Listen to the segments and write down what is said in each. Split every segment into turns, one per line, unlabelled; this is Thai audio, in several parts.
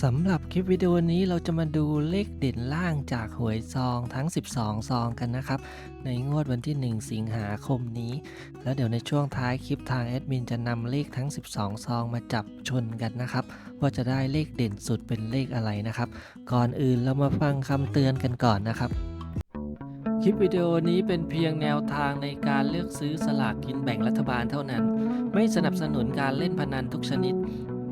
สำหรับคลิปวิดีโอนี้เราจะมาดูเลขเด่นล่างจากหวยซองทั้ง 12 ซองกันนะครับ ในงวดวันที่ 1 สิงหาคมนี้ แล้วเดี๋ยวในช่วงท้ายคลิปทางแอดมินจะนำเลขทั้ง 12 ซองมาจับชนกันนะครับ ว่าจะได้เลขเด่นสุดเป็นเลขอะไรนะครับ ก่อนอื่นเรามาฟังคำเตือนกันก่อนนะครับ คลิปวิดีโอนี้เป็นเพียงแนวทางในการเลือกซื้อสลากกินแบ่งรัฐบาลเท่านั้น ไม่สนับสนุนการเล่นพนันทุกชนิด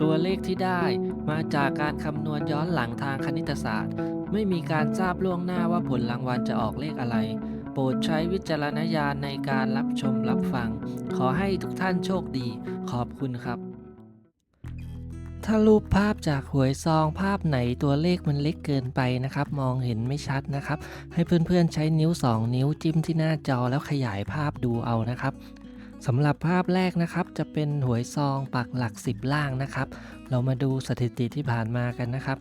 ตัวเลขที่ได้มาจากการคำนวณย้อนหลังทางคณิตศาสตร์ ไม่มีการทราบล่วงหน้าว่าผลรางวัลจะออกเลขอะไร โปรดใช้วิจารณญาณในการรับชมรับฟัง ขอให้ทุกท่านโชคดี ขอบคุณครับ ถ้ารูปภาพจากหวยซองภาพไหนตัวเลขมันเล็กเกินไปนะครับ มองเห็นไม่ชัดนะครับ ให้เพื่อนๆใช้นิ้ว 2 นิ้วจิ้มที่หน้าจอแล้วขยายภาพดูเอานะครับ สำหรับภาพแรกนะครับ จะเป็นหวยซองปักหลัก 10 ล่างนะครับ เรามาดูสถิติที่ผ่านมากันนะครับ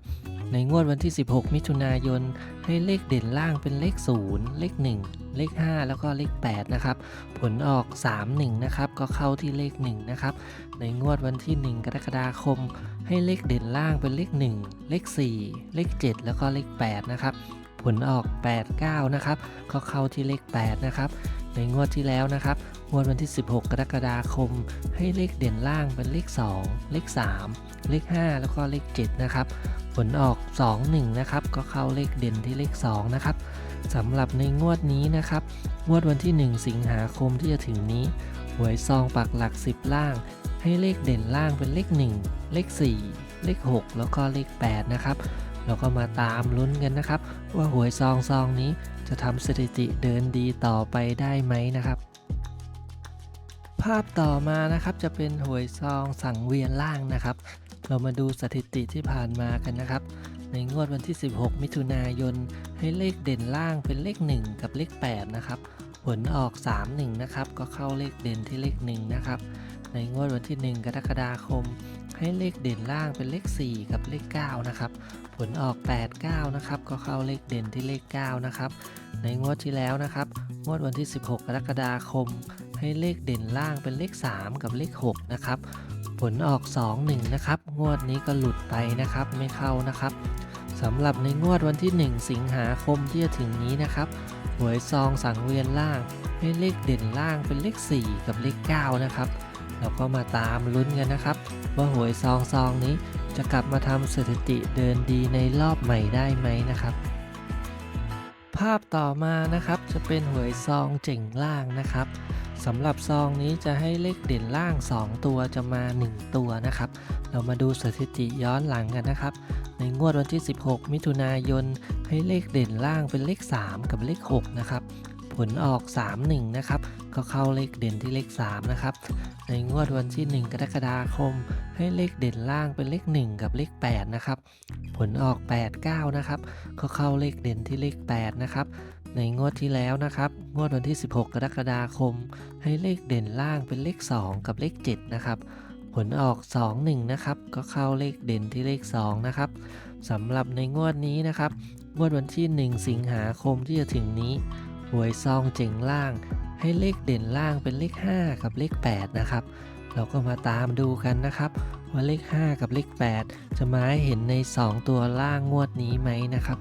ในงวดวันที่ 16 มิถุนายน ให้เลขเด่นล่างเป็นเลข 0 เลข 1 เลข 5 แล้วก็เลข 8 นะครับ ผลออก 31 นะครับ ก็เข้าที่เลข 1 นะครับ ในงวดวันที่ 1 กรกฎาคม ให้เลขเด่นล่างเป็นเลข 1 เลข 4 เลข 7 แล้วก็เลข 8 นะครับผลออก 89 นะครับ ก็เข้าที่เลข 8 นะครับ ในงวดที่แล้วนะครับงวดวันที่ 16 กรกฎาคม ให้เลขเด่นล่างเป็นเลข 2 เลข 3 เลข 5 แล้วก็เลข 7 นะครับ ผลออก 2 1 นะครับ ก็เข้าเลขเด่นที่เลข 2 นะครับสำหรับในงวดนี้นะครับ งวดวันที่ 1 สิงหาคมที่จะถึงนี้ หวยซองปักหลัก 10 ล่าง ให้เลขเด่นล่างเป็นเลข 1 เลข 4 เลข 6 แล้วก็เลข 8 นะครับ เราก็มาตามลุ้นกันนะครับ ว่าหวยซองซองนี้จะทำสถิติเดินดีต่อไปได้ไหมนะครับ ภาพต่อมานะครับจะเป็นหวยซองสังเวียนล่างนะครับ เรามาดูสถิติที่ผ่านมากันนะครับ ในงวดวันที่ 16 มิถุนายน ให้เลขเด่นล่างเป็นเลข 1 กับเลข 8 นะครับผลออก 31 นะครับ ก็เข้าเลขเด่นที่เลข 1 นะครับ ในงวดวันที่ 1 กรกฎาคม ให้เลขเด่นล่างเป็นเลข 4 กับเลข 9 นะครับ ผลออก 89 นะครับ ก็เข้าเลขเด่นที่เลข 9 นะครับ ในงวดที่แล้วนะครับ งวดวันที่ 16 กรกฎาคม ให้เลขเด่นล่างเป็นเลข 3 กับเลข 6 นะครับ ผลออก 2 1 นะครับ งวดนี้ก็หลุดไปนะครับ ไม่เข้านะครับสำหรับในงวดวันที่ 1 สิงหาคมที่จะถึงนี้นะครับ หวยซองสังเวียนล่างให้เลขเด่นล่างเป็นเลข 4 กับเลข 9 นะครับ เราก็มาตามลุ้นกันนะครับ ว่าหวยซองซองนี้จะกลับมาทำสถิติเดินดีในรอบใหม่ได้ไหมนะครับ ภาพต่อมานะครับจะเป็นหวยซองเจ๋งล่างนะครับสำหรับซองนี้จะให้เลขเด่นล่าง 2 ตัวจะมา 1 ตัวนะครับ เรามาดูสถิติย้อนหลังกันนะครับ ในงวดวันที่ 16 มิถุนายน ให้เลขเด่นล่างเป็นเลข 3 กับเลข 6 นะครับ ผลออก 31 นะครับ ก็เข้าเลขเด่นที่เลข 3 นะครับ ในงวดวันที่ 1 กรกฎาคม ให้เลขเด่นล่างเป็นเลข 1 กับเลข 8 นะครับ ผลออก 89 นะครับ ก็เข้าเลขเด่นที่เลข 8 นะครับ ในงวดที่แล้วนะครับ งวดวันที่ 16 กรกฎาคม ให้เลขเด่นล่างเป็นเลข 2 กับเลข 7 นะครับผลออก 2 1 นะครับ ก็เข้าเลขเด่นที่เลข 2 นะครับสำหรับในงวดนี้นะครับ งวดวันที่ 1 สิงหาคมที่จะถึงนี้หวยซองเจ๋งล่าง ให้เลขเด่นล่างเป็นเลข 5 กับเลข 8 นะครับ เราก็มาตามดูกันนะครับ ว่าเลข 5 กับเลข 8 จะมาให้เห็นใน 2 ตัวล่างงวดนี้ไหมนะครับ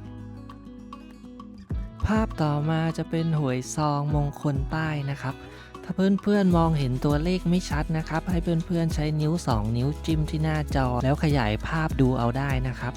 ภาพต่อมาจะเป็นหวยซองมงคลป้ายนะครับ ถ้าเพื่อนๆมองเห็นตัวเลขไม่ชัดนะครับ ให้เพื่อนๆใช้นิ้ว 2 นิ้วจิ้มที่หน้าจอ แล้วขยายภาพดูเอาได้นะครับ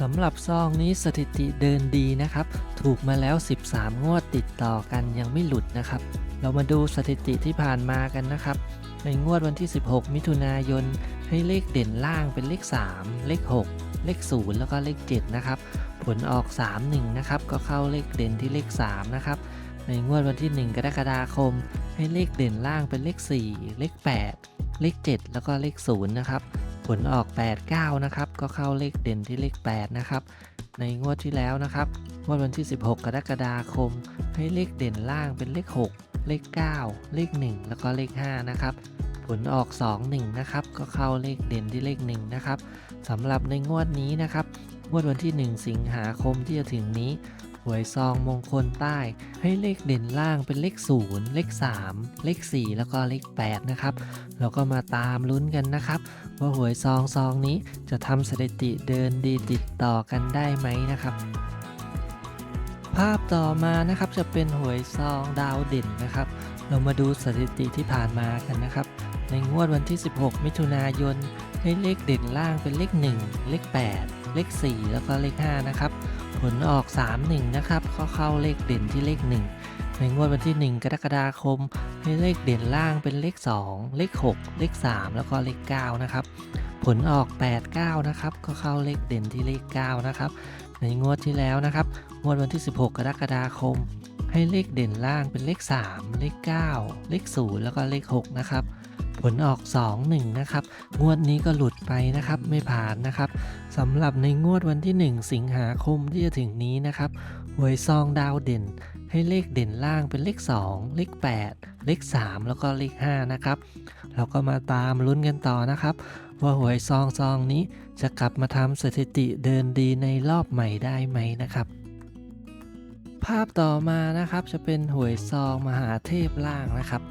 สำหรับซองนี้สถิติเดินดีนะครับ ถูกมาแล้ว 13 งวดติดต่อกันยังไม่หลุดนะครับ เรามาดูสถิติที่ผ่านมากันนะครับ ในงวดวันที่ 16 มิถุนายน ให้เลขเด่นล่างเป็นเลข 3 เลข 6 เลข 0 แล้วก็เลข 7 นะครับ ผลออก 3 1 นะครับ ก็เข้าเลขเด่นที่เลข 3 นะครับ ในงวดวันที่ 1 กรกฎาคม ให้เลขเด่นล่างเป็นเลข 4 เลข 8 เลข 7 แล้วก็เลข 0 นะครับ ผลออก 8 9 นะครับ ก็เข้าเลขเด่นที่เลข 8 นะครับในงวดที่แล้วนะครับ งวดวันที่ 16 กรกฎาคม ให้เลขเด่นล่างเป็นเลข 6 เลข 9 เลข 1 แล้วก็เลข 5 นะครับ ผลออก 2 1 นะครับ ก็เข้าเลขเด่นที่เลข 1 นะครับสำหรับในงวดนี้นะครับ งวดวันที่ 1 สิงหาคมที่จะถึงนี้หวยซองมงคลใต้ ให้เลขเด่นล่างเป็นเลข 0 เลข 3 เลข 4 แล้วก็เลข 8 นะครับเราก็มาตามลุ้นกันนะครับ ว่าหวยซองซองนี้จะทำสถิติเดินดีติดต่อกันได้ไหมนะครับ ภาพต่อมานะครับจะเป็นหวยซองดาวเด่นนะครับ เรามาดูสถิติที่ผ่านมากันนะครับ ในงวดวันที่ 16 มิถุนายนให้เลขเด่นล่างเป็นเลข 1 เลข 8 เลข 4 แล้วก็เลข 5 นะครับ ผลออก 31 นะครับเข้าเข้าเลขเด่นที่เลข 1 ในงวดวันที่ 1 กรกฎาคม ให้เลขเด่นล่างเป็นเลข 2 เลข 6 เลข 3 แล้วก็เลข 9 นะครับ ผลออก 89 นะครับก็เข้าเลขเด่นที่เลข 9 นะครับ ในงวดที่แล้วนะครับ งวดวันที่ 16 กรกฎาคม ให้เลขเด่นล่างเป็นเลข 3 เลข 9 เลข 0 แล้วก็เลข 6 นะครับผลออก 2 1 นะครับ งวดนี้ก็หลุดไปนะครับ ไม่ผ่านนะครับสำหรับในงวดวันที่ 1 สิงหาคมที่จะถึงนี้นะครับหวยซองดาวเด่น ให้เลขเด่นล่างเป็นเลข 2 เลข 8 เลข 3 แล้วก็เลข 5 นะครับ เราก็มาตามลุ้นกันต่อนะครับ ว่าหวยซองซองนี้จะกลับมาทำสถิติเดินดีในรอบใหม่ได้ไหมนะครับ ภาพต่อมานะครับจะเป็นหวยซองมหาเทพล่างนะครับ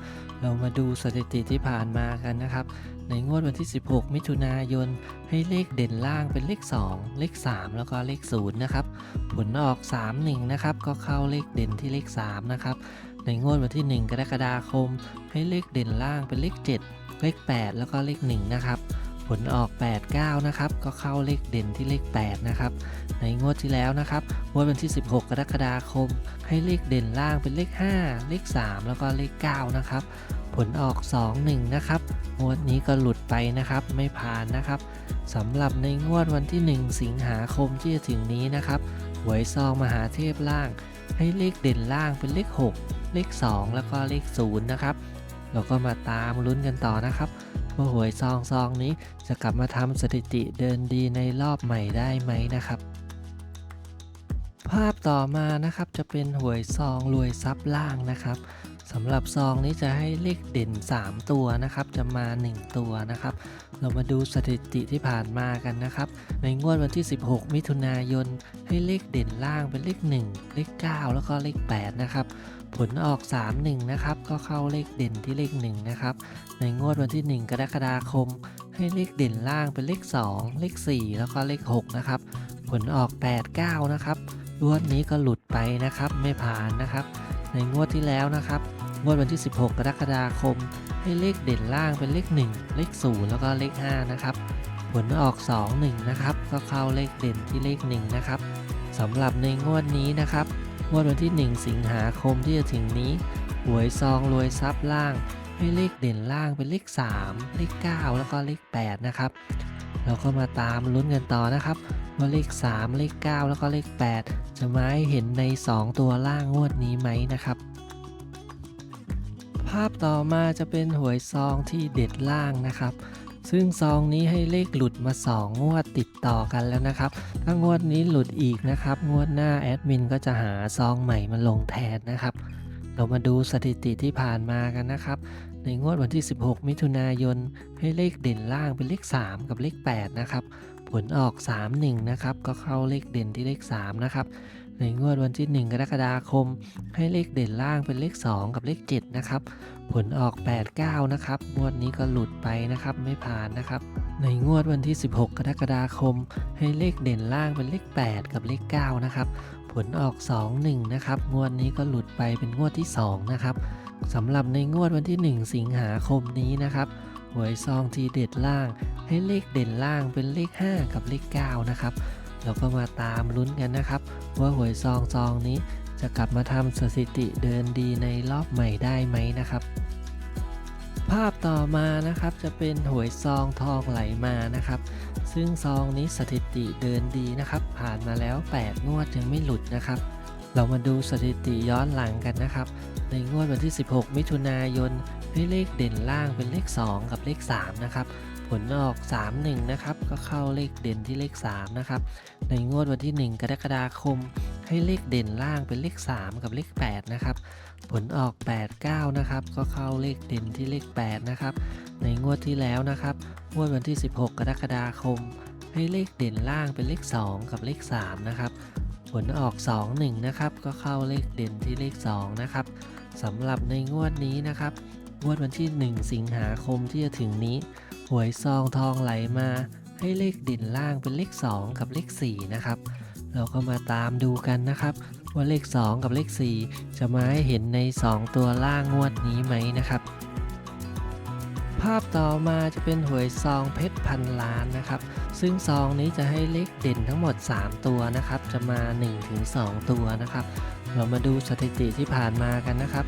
เรามาดูสถิติที่ผ่านมากันนะครับ ในงวดวันที่ 16 มิถุนายน ให้เลขเด่นล่างเป็นเลข 2 เลข 3 แล้วก็เลข 0 นะครับ ผลออก 31 นะครับ ก็เข้าเลขเด่นที่เลข 3 นะครับ ในงวดวันที่ 1 กรกฎาคม ให้เลขเด่นล่างเป็นเลข 7 เลข 8 แล้วก็เลข 1 นะครับ ผลออก 89 นะครับ ก็เข้าเลขเด่นที่เลข 8 นะครับ ในงวดที่แล้วนะครับ งวดวันที่ 16 กรกฎาคม ให้เลขเด่นล่างเป็นเลข 5 เลข 3 แล้วก็เลข 9 นะครับ ผลออก 2 1 นะครับ งวดนี้ก็หลุดไปนะครับ ไม่ผ่านนะครับสำหรับในงวดวันที่ 1 สิงหาคมที่จะถึงนี้นะครับ หวยซองมหาเทพล่าง ให้เลขเด่นล่างเป็นเลข 6 เลข 2 แล้วก็เลข 0 นะครับ เราก็มาตามลุ้นกันต่อนะครับ ว่าหวยซองซองนี้ จะกลับมาทำสถิติเดินดีในรอบใหม่ได้ไหมนะครับ ภาพต่อมานะครับจะเป็นหวยซองรวยซับล่างนะครับ สำหรับซองนี้จะให้เลขเด่น 3 ตัวนะครับ จะมา 1 ตัวนะครับ เรามาดูสถิติที่ผ่านมากันนะครับ ในงวดวันที่ 16 มิถุนายน ให้เลขเด่นล่างเป็นเลข 1 เลข 9 แล้วก็เลข 8 นะครับ ผลออก 3 1 นะครับ ก็เข้าเลขเด่นที่เลข 1 นะครับ ในงวดวันที่ 1 กรกฎาคม ให้เลขเด่นล่างเป็นเลข 2 เลข 4 แล้วก็เลข 6 นะครับ ผลออก 8 9 นะครับงวดนี้ก็หลุดไปนะครับ ไม่ผ่านนะครับ ในงวดที่แล้วนะครับ งวดวันที่ 16 กรกฎาคม ให้เลขเด่นล่างเป็นเลข 1 เลข 0 แล้วก็เลข 5 นะครับ ผลออก 2 1 นะครับ ก็เข้าเลขเด่นที่เลข 1 นะครับสำหรับในงวดนี้นะครับ งวดวันที่ 1 สิงหาคมที่จะถึงนี้หวยซองรวยทรัพย์ล่าง ให้เลขเด่นล่างเป็นเลข 3 เลข 9 แล้วก็เลข 8 นะครับ เราก็มาตามลุ้นกันต่อนะครับว่าเลข 3 เลข 9 แล้วก็เลข 8 จะมาให้เห็นใน 2 ตัวล่างงวดนี้ไหมนะครับ ภาพต่อมาจะเป็นหวยซองที่เด็ดล่างนะครับ ซึ่งซองนี้ให้เลขหลุดมา 2 งวดติดต่อกันแล้วนะครับ ถ้างวดนี้หลุดอีกนะครับ งวดหน้าแอดมินก็จะหาซองใหม่มาลงแทนนะครับ เรามาดูสถิติที่ผ่านมากันนะครับ ในงวดวันที่ 16 มิถุนายน ให้เลขเด่นล่างเป็นเลข 3 กับเลข 8 นะครับ ผลออก 3 1 นะครับ ก็เข้าเลขเด่นที่เลข 3 นะครับ ในงวดวันที่ 1 กรกฎาคม ให้เลขเด่นล่างเป็นเลข 2 กับเลข 7 นะครับ ผลออก 8 9 นะครับ งวดนี้ก็หลุดไปนะครับไม่ผ่านนะครับ ในงวดวันที่ 16 กรกฎาคม ให้เลขเด่นล่างเป็นเลข 8 กับเลข 9 นะครับ ผลออก 2 1 นะครับ งวดนี้ก็หลุดไปเป็นงวดที่ 2 นะครับสำหรับในงวดวันที่ 1 สิงหาคมนี้นะครับหวยซองทีเด็ดล่าง ให้เลขเด่นล่างเป็นเลข 5 กับเลข 9 นะครับ เราก็มาตามลุ้นกันนะครับ ว่าหวยซองซองนี้จะกลับมาทำสถิติเดินดีในรอบใหม่ได้ไหมนะครับ ภาพต่อมานะครับจะเป็นหวยซองทองไหลมานะครับ ซึ่งซองนี้สถิติเดินดีนะครับ ผ่านมาแล้ว 8 งวดยังไม่หลุดนะครับ เรามาดูสถิติย้อนหลังกันนะครับ ในงวดวันที่ 16 มิถุนายนเลขเด่นล่างเป็นเลข 2 กับเลข 3 นะครับ ผลออก 3 1 นะครับ ก็เข้าเลขเด่นที่เลข 3 นะครับ ในงวดวันที่ 1 กรกฎาคม ให้เลขเด่นล่างเป็นเลข 3 กับเลข 8 นะครับ ผลออก 8 9 นะครับ ก็เข้าเลขเด่นที่เลข 8 นะครับ ในงวดที่แล้วนะครับ งวดวันที่ 16 กรกฎาคม ให้เลขเด่นล่างเป็นเลข 2 กับเลข 3 นะครับ ผลออก 2 1 นะครับ ก็เข้าเลขเด่นที่เลข 2 นะครับสำหรับในงวดนี้นะครับ งวดวันที่ 1 สิงหาคมที่จะถึงนี้ หวยซองทองไหลมาให้เลขเด่นล่างเป็นเลข 2 กับเลข 4 นะครับ เราก็มาตามดูกันนะครับ ว่าเลข 2 กับเลข 4 จะมาให้เห็นใน 2 ตัวล่างงวดนี้ไหมนะครับ ภาพต่อมาจะเป็นหวยซองเพชรพันล้านนะครับ ซึ่งซองนี้จะให้เลขเด่นทั้งหมด 3 ตัวนะครับ จะมา 1-2 ตัวนะครับ เรามาดูสถิติที่ผ่านมากันนะครับ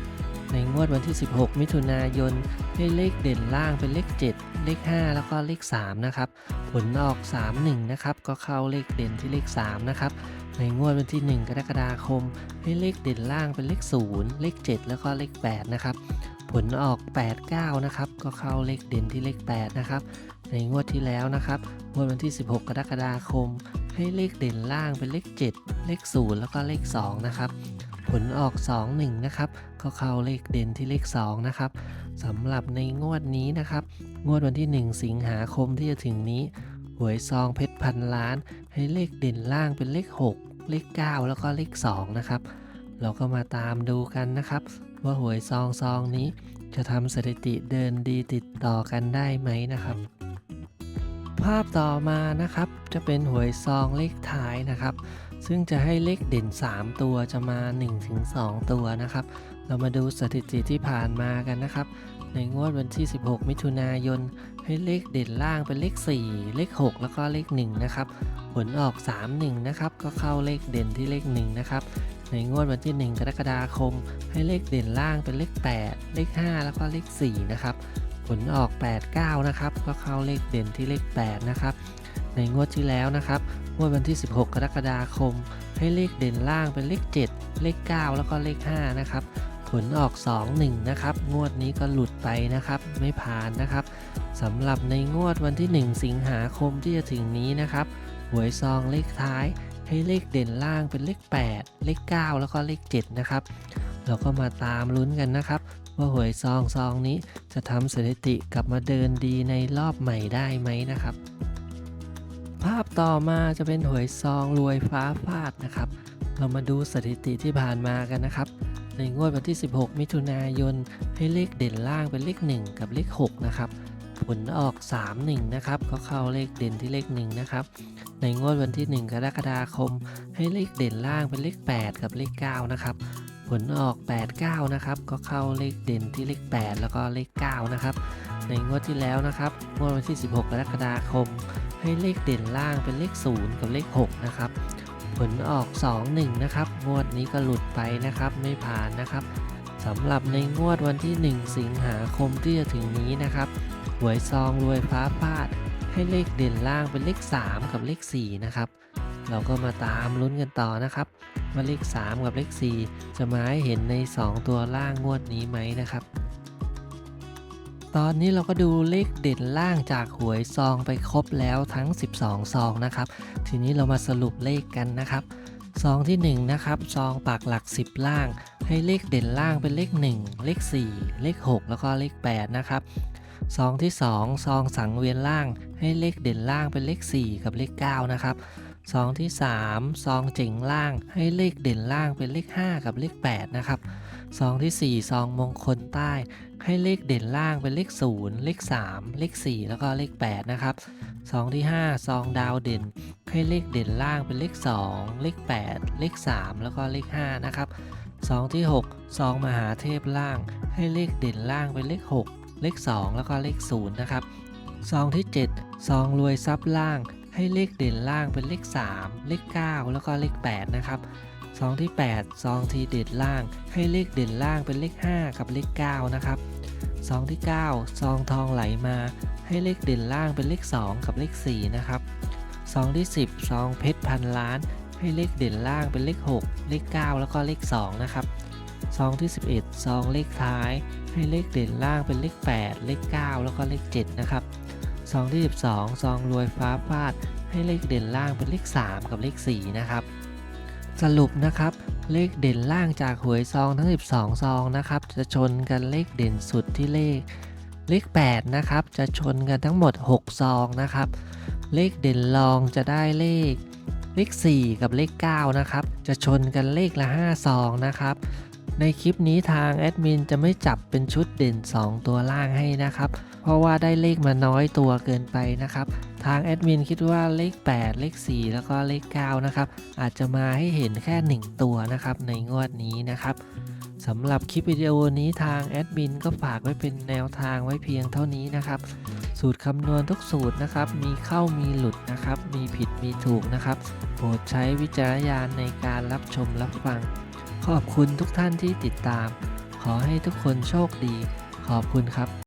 ในงวดวันที่ 16 มิถุนายนให้เลขเด่นล่างเป็นเลข 7 เลข 5 แล้วก็เลข 3 นะครับ ผลออก 31 นะครับ ก็เข้าเลขเด่นที่เลข 3 นะครับ ในงวดวันที่ 1 กรกฎาคมให้เลขเด่นล่างเป็นเลข 0 เลข 7 แล้วก็เลข 8 นะครับ ผลออก 89 นะครับ ก็เข้าเลขเด่นที่เลข 8 นะครับ ในงวดที่แล้วนะครับ งวดวันที่ 16 กรกฎาคม ให้เลขเด่นล่างเป็นเลข 7 เลข 0 แล้วก็เลข 2 นะครับ ผลออก 21 นะครับ ก็เข้าเลขเด่นที่เลข 2 นะครับ สำหรับในงวดนี้นะครับ งวดวันที่ 1 สิงหาคมที่จะถึงนี้ หวยซองเพชรพันล้าน ให้เลขเด่นล่างเป็นเลข 6 เลข 9 แล้วก็เลข 2 นะครับ เราก็มาตามดูกันนะครับ ว่าหวยซองซองนี้จะทำสถิติเดินดีติดต่อกันได้ไหมนะครับ ภาพต่อมานะครับจะเป็นหวยซองเลขท้ายนะครับ ซึ่งจะให้เลขเด่น 3 ตัวจะมา 1-2 ตัวนะครับ เรามาดูสถิติที่ผ่านมากันนะครับ ในงวดวันที่ 16 มิถุนายน ให้เลขเด่นล่างเป็นเลข 4 เลข 6 แล้วก็เลข 1 นะครับ ผลออก 3-1 นะครับ ก็เข้าเลขเด่นที่เลข 1 นะครับ ในงวดวันที่ 1 กรกฎาคม ให้เลขเด่นล่างเป็นเลข 8 เลข 5 แล้วก็เลข 4 นะครับ ผลออก 89 นะครับ ก็เข้าเลขเด่นที่เลข 8 นะครับ ในงวดที่แล้วนะครับ งวดวันที่ 16 กรกฎาคม ให้เลขเด่นล่างเป็นเลข 7 เลข 9 แล้วก็เลข 5 นะครับ ลออก 2-1 นะครับ งวดนี้ก็หลุดไปนะครับ ไม่ผ่านนะครับสำหรับในงวดวันที่ 1 สิงหาคมที่จะถึงนี้นะครับหวยซองเลขท้ายให้เลขเด่นล่างเป็นเลข 8 เลข 9 แล้วก็เลข 7 นะครับ เราก็มาตามลุ้นกันนะครับ ว่าหวยซองซองนี้จะทำสถิติกลับมาเดินดีในรอบใหม่ได้ไหมนะครับ ภาพต่อมาจะเป็นหวยซองรวยฟ้าฟาดนะครับ เรามาดูสถิติที่ผ่านมากันนะครับ ในงวดวันที่ 16 มิถุนายน ให้เลขเด่นล่างเป็นเลข 1 กับเลข 6 นะครับ ผลออก 3-1 นะครับ ก็เข้าเลขเด่นที่เลข 1 นะครับ ในงวดวันที่ 1 กรกฎาคม ให้เลขเด่นล่างเป็นเลข 8 กับเลข 9 นะครับ ผลออก 89 นะครับ ก็เข้าเลขเด่นที่เลข 8 แล้วก็เลข 9 นะครับ ในงวดที่แล้วนะครับ งวดวันที่ 16 กรกฎาคม ให้เลขเด่นล่างเป็นเลข 0 กับเลข 6 นะครับ ผลออก 2-1 นะครับ งวดนี้ก็หลุดไปนะครับ ไม่ผ่านนะครับสำหรับในงวดวันที่ 1 สิงหาคมที่จะถึงนี้นะครับ หวยซองรวยฟ้าฟาด ให้เลขเด่นล่างเป็นเลข 3 กับเลข 4 นะครับ เราก็มาตามลุ้นกันต่อนะครับว่าเลข 3 กับเลข 4 จะมาให้เห็นใน 2 ตัวล่างงวดนี้ไหมนะครับ ตอนนี้เราก็ดูเลขเด่นล่างจากหวยซองไปครบแล้วทั้ง 12 ซองนะครับ ทีนี้เรามาสรุปเลขกันนะครับ ซองที่ 1 นะครับ ซองปากหลัก 10 ล่าง ให้เลขเด่นล่างเป็นเลข 1 เลข 4 เลข 6 แล้วก็เลข 8 นะครับ ซองที่ 2 ซองสังเวียนล่าง ให้เลขเด่นล่างเป็นเลข 4 กับเลข 9 นะครับซองที่ 3 ซองเจ๋งล่าง ให้เลขเด่นล่างเป็นเลข 5 กับเลข 8 นะครับ ซองที่ 4 ซองมงคลใต้ ให้เลขเด่นล่างเป็นเลข 0 เลข 3 เลข 4 แล้วก็เลข 8 นะครับซองที่ 5 ซองดาวเด่น ให้เลขเด่นล่างเป็นเลข 2 เลข 8 เลข 3 แล้วก็เลข 5 นะครับซองที่ 6 ซองมหาเทพล่าง ให้เลขเด่นล่างเป็นเลข 6 เลข 2 แล้วก็เลข 0 นะครับซองที่ 7 ซองรวยทรัพย์ล่าง ให้เลขเด่นล่างเป็นเลข 3 เลข 9 แล้วก็เลข 8 นะครับ ซองที่ 8 ซองทีเด็ดล่าง ให้เลขเด่นล่างเป็นเลข 5 กับเลข 9 นะครับ ซองที่ 9 ซองทองไหลมา ให้เลขเด่นล่างเป็นเลข 2 กับเลข 4 นะครับ ซองที่ 10 ซองเพชรพันล้าน ให้เลขเด่นล่างเป็นเลข 6 เลข 9 แล้วก็เลข 2 นะครับ ซองที่ 11 ซองเลขท้าย ให้เลขเด่นล่างเป็นเลข 8 เลข 9 แล้วก็เลข 7 นะครับ ซองที่ 12 ซองรวยฟ้าฟาด ให้เลขเด่นล่างเป็นเลข 3 กับเลข 4 นะครับ สรุปนะครับ เลขเด่นล่างจากหวยซองทั้ง 12 ซองนะครับ จะชนกันเลขเด่นสุดที่เลข เลข 8 นะครับ จะชนกันทั้งหมด 6 ซองนะครับ เลขเด่นรองจะได้เลข เลข 4 กับเลข 9 นะครับ จะชนกันเลขละ 5 ซองนะครับในคลิปนี้ทางแอดมินจะไม่จับเป็นชุดเด่น 2 ตัวล่างให้นะครับ เพราะว่าได้เลขมาน้อยตัวเกินไปนะครับ ทางแอดมินคิดว่าเลข 8 เลข 4 แล้วก็เลข 9 นะครับ อาจจะมาให้เห็นแค่ 1 ตัวนะครับ ในงวดนี้นะครับสำหรับคลิปวิดีโอนี้ทางแอดมินก็ฝากไว้เป็นแนวทางไว้เพียงเท่านี้นะครับ สูตรคำนวณทุกสูตรนะครับ มีเข้ามีหลุดนะครับ มีผิดมีถูกนะครับ โปรดใช้วิจารณญาณในการรับชมรับฟัง ขอบคุณทุกท่านที่ติดตาม ขอให้ทุกคนโชคดี ขอบคุณครับ